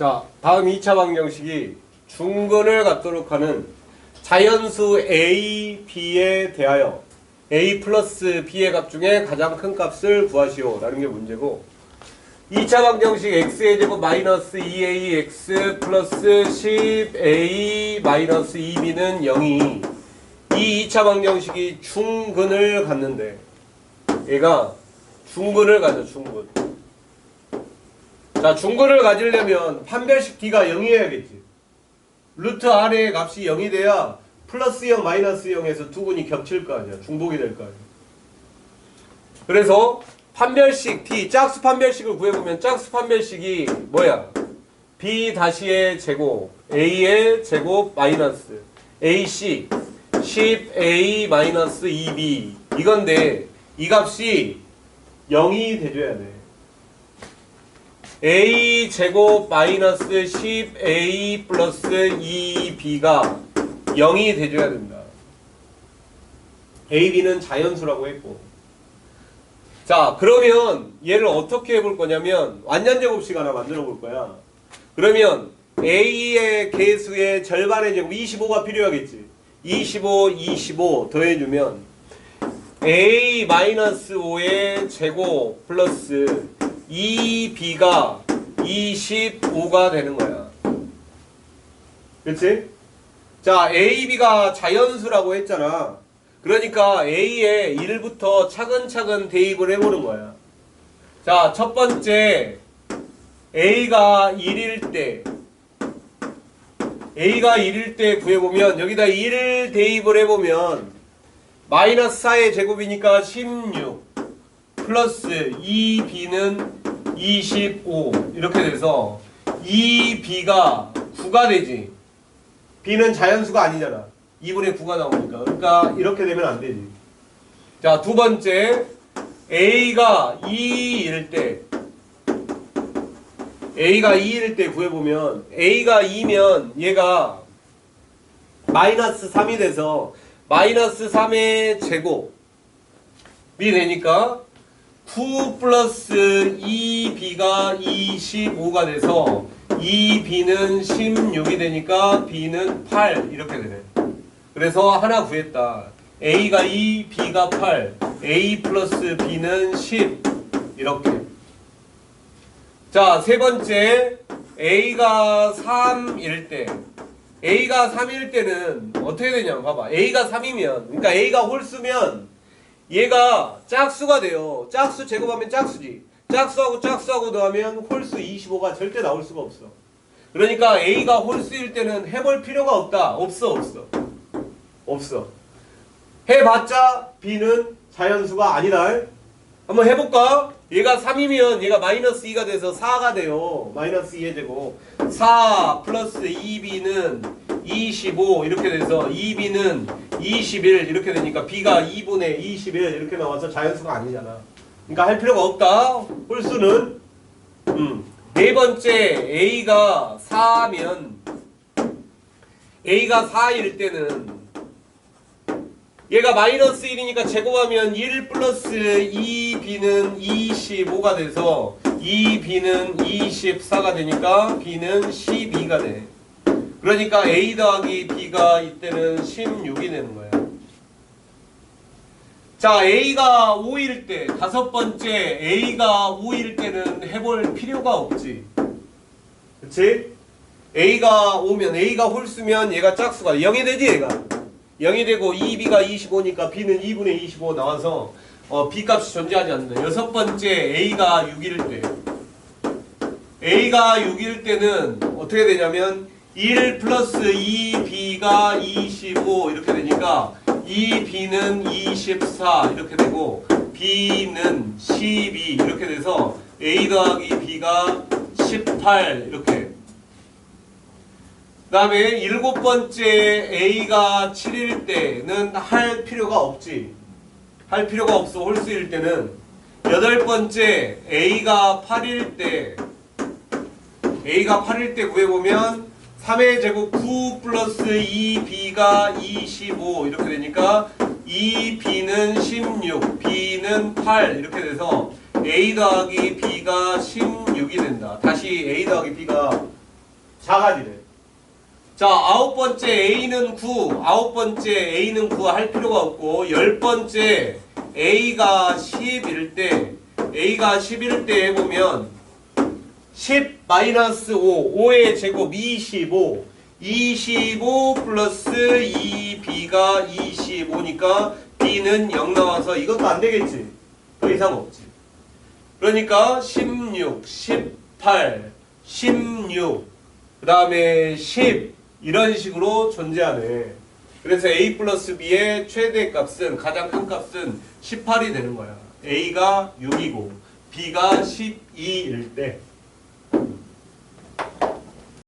자, 다음 2차 방정식이 중근을 갖도록 하는 자연수 A, B에 대하여 A 플러스 B의 값 중에 가장 큰 값을 구하시오. 라는 게 문제고 2차 방정식 x의 제곱 마이너스 2ax 플러스 10a 마이너스 2b는 0이. 이 2차 방정식이 중근을 갖는데 얘가 중근을 가져 중근 자 중근을 가지려면 판별식 d가 0이어야겠지. 루트 r의 값이 0이 돼야 플러스 0 마이너스 0에서 두 근이 겹칠 거 아니야. 중복이 될 거 아니야. 그래서 판별식 d 짝수 판별식을 구해보면 짝수 판별식이 뭐야? B 다시의 제곱 a의 제곱 마이너스 ac 10a 마이너스 2b 이건데 이 값이 0이 돼줘야 돼 a 제곱 마이너스 10a 플러스 2b가 0이 돼줘야 된다. a, b는 자연수라고 했고. 자, 그러면 얘를 어떻게 해볼 거냐면 완전 제곱식 하나 만들어 볼 거야. 그러면 a의 개수의 절반의 제곱 25가 필요하겠지. 25, 25 더해주면 a 마이너스 5의 제곱 플러스 2b가 25가 되는 거야. 그치? 자, a, b가 자연수라고 했잖아. 그러니까 a에 1부터 차근차근 대입을 해보는 거야. 자, 첫 번째 a가 1일 때 a가 1일 때 구해보면 여기다 1을 대입을 해보면 마이너스 4의 제곱이니까 16 플러스 2b는 25 이렇게 돼서 2b가 9가 되지. b는 자연수가 아니잖아. 2분의 9가 나오니까. 그러니까 이렇게 되면 안 되지. 자 두 번째. A가 2일 때. A가 2일 때 구해보면 a가 2면 얘가 마이너스 3이 돼서 마이너스 3의 제곱이 되니까 9 플러스 2b가 25가 돼서 2b는 16이 되니까 b는 8 이렇게 되네. 그래서 하나 구했다. a가 2, b가 8, a 플러스 b는 10 이렇게. 자, 세 번째 a가 3일 때 a가 3일 때는 어떻게 되냐면 봐봐. a가 3이면 그러니까 a가 홀수면 얘가 짝수가 돼요. 짝수 제곱하면 짝수지. 짝수하고 짝수하고 더하면 홀수 25가 절대 나올 수가 없어. 그러니까 a가 홀수일 때는 해볼 필요가 없다. 없어 없어. 없어. 해봤자 b는 자연수가 아니다. 한번 해볼까? 얘가 3이면 얘가 마이너스 2가 돼서 4가 돼요. 마이너스 2의 제곱. 4 플러스 2b는 25 이렇게 돼서 2b는 21 이렇게 되니까 b가 2분의 21 이렇게 나와서 자연수가 아니잖아. 그러니까 할 필요가 없다. 홀수는 음. 네 번째 a가 4면 a가 4일 때는 얘가 마이너스 1이니까 제곱하면 1 플러스 2b는 25가 돼서 2b는 24가 되니까 b는 12가 돼. 그러니까 a 더하기 b가 이때는 16이 되는 거야. 자, a가 5일 때, 다섯 번째 a가 5일 때는 해볼 필요가 없지. 그치? a가 오면 a가 홀수면 얘가 짝수가 0이 되지 얘가. 0이 되고 2b가 25니까 b는 2분의 25 나와서 어, b 값이 존재하지 않는다. 여섯 번째 a가 6일 때. a가 6일 때는 어떻게 되냐면 1 플러스 2b가 25 이렇게 되니까 2b는 24 이렇게 되고 b는 12 이렇게 돼서 a 더하기 b가 18 이렇게 그 다음에 일곱 번째 A가 7일 때는 할 필요가 없지. 할 필요가 없어. 홀수일 때는. 여덟 번째 A가 8일 때 A가 8일 때 구해보면 3의 제곱 9 플러스 2B가 25 이렇게 되니까 2B는 16, B는 8 이렇게 돼서 A 더하기 B가 16이 된다. 다시 A 더하기 B가 자간이래. 자, 아홉 번째 A는 9, 아홉 번째 A는 9 할 필요가 없고, 열 번째 A가 10일 때, A가 10일 때 해보면, 10 마이너스 5, 5의 제곱 25, 25 플러스 2B가 25니까 B는 0 나와서 이것도 안 되겠지. 더 이상 없지. 그러니까 16, 18, 16, 그 다음에 10 이런 식으로 존재하네. 그래서 A 플러스 B의 최대 값은 가장 큰 값은 18이 되는 거야. A가 6이고 B가 12일 때